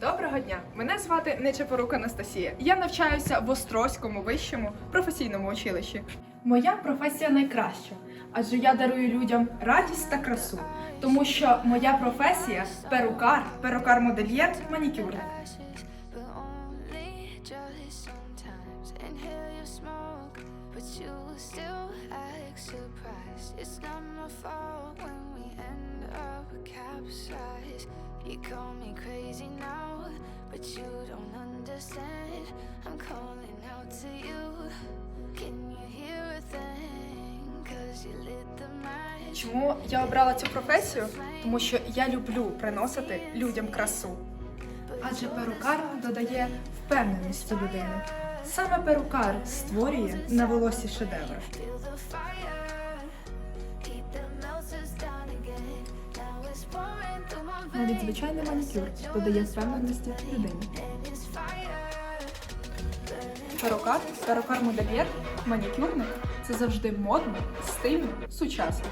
Доброго дня! Мене звати Нечепорук Анастасія. Я навчаюся в Острозькому вищому професійному училищі. Моя професія найкраща, адже я дарую людям радість та красу, тому що моя професія перукар, перукар-модельєр, манікюрник. Call me crazy now, but you don't understand. I'm calling out to you. Can you hear a thing? Cause you lit the match. Чому я обрала цю професію? Тому що я люблю приносити людям красу. Адже перукар додає впевненості людини. Саме перукар створює на волосі шедевр. Навіть звичайний манікюр додає впевненості людині. Парокар. Перукар, перукар-модельєр, манікюрник це завжди модно, стильно, сучасно.